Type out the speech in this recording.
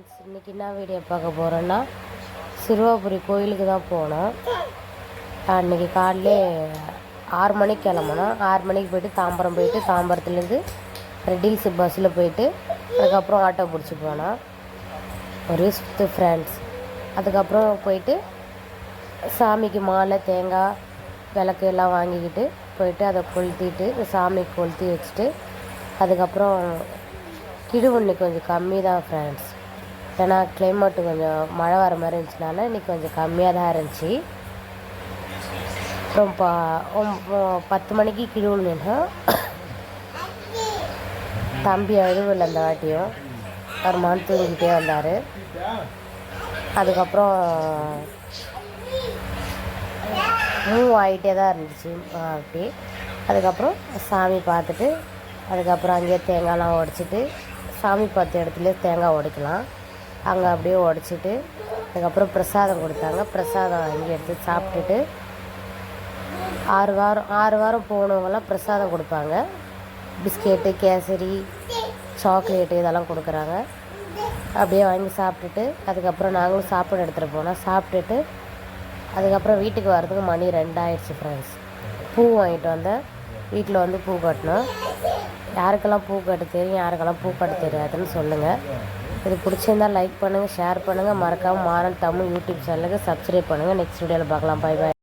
Friends இன்றைக்கி என்ன video பார்க்க போகிறோன்னா சிறுவாபுரி கோயிலுக்கு தான் போனோம். அன்றைக்கி காலையிலே ஆறு மணிக்கு கிளம்புனோம். ஆறு மணிக்கு போயிட்டு தாம்பரம் போயிட்டு தாம்பரத்துலேருந்து ரெட்டில்ஸ் பஸ்ஸில் போயிட்டு அதுக்கப்புறம் ஆட்டோ பிடிச்சி போனோம். ஒரே சுத்து ஃப்ரெண்ட்ஸ் அதுக்கப்புறம் போயிட்டு சாமிக்கு மாலை தேங்காய் விளக்கு எல்லாம் வாங்கிக்கிட்டு போயிட்டு அதை கொளுத்திட்டு சாமிக்கு கொளுத்தி வச்சுட்டு அதுக்கப்புறம் கிடுவண்ணி கொஞ்சம் கம்மி தான் ஃப்ரெண்ட்ஸ் ஏன்னா கிளைமேட்டு கொஞ்சம் மழை வர மாதிரி இருந்துச்சுனால இன்றைக்கி கொஞ்சம் கம்மியாக தான் இருந்துச்சு. அப்புறம் பா பத்து மணிக்கு கிடுவண்ணினா தம்பி அழுவில் அந்த வாட்டியும். ஒரு மந்த் தூங்கிட்டே வந்தார். அதுக்கப்புறம் மூவ் ஆகிட்டே தான் இருந்துச்சு அப்படி அதுக்கப்புறம் சாமி பார்த்துட்டு அதுக்கப்புறம் அங்கேயே தேங்காய்லாம் உடச்சிட்டு சாமி பார்த்த இடத்துல தேங்காய் உடைக்கலாம். அங்கே அப்படியே உடச்சிட்டு அதுக்கப்புறம் பிரசாதம் கொடுத்தாங்க. பிரசாதம் அங்கே எடுத்து சாப்பிட்டுட்டு ஆறு வாரம் ஆறு வாரம் போனவங்களாம் பிரசாதம் கொடுப்பாங்க. பிஸ்கெட்டு கேசரி சாக்லேட்டு இதெல்லாம் கொடுக்குறாங்க. அப்படியே வாங்கி சாப்பிட்டுட்டு அதுக்கப்புறம் நாங்களும் சாப்பாடு எடுத்துகிட்டு போனோம் சாப்பிட்டுட்டு அதுக்கப்புறம் வீட்டுக்கு வர்றதுக்கு மணி ரெண்டாயிடுச்சு ஃப்ரெண்ட்ஸ் பூ வாங்கிட்டு வந்தேன். வீட்டில் வந்து பூ கட்டணும் யாருக்கெல்லாம் பூ கட்ட தெரியும் யாருக்கெல்லாம் பூ கட்டு தெரியாதுன்னு சொல்லுங்கள் இது பிடிச்சிருந்தா லைக் பண்ணுங்கள் ஷேர் பண்ணுங்கள் மறக்காமல் மாறன் தமிழ் யூடியூப் சேனலுக்கு சப்ஸ்கிரைப் பண்ணுங்கள் நெக்ஸ்ட் வீடியோவில் பார்க்கலாம். பாய் பாய்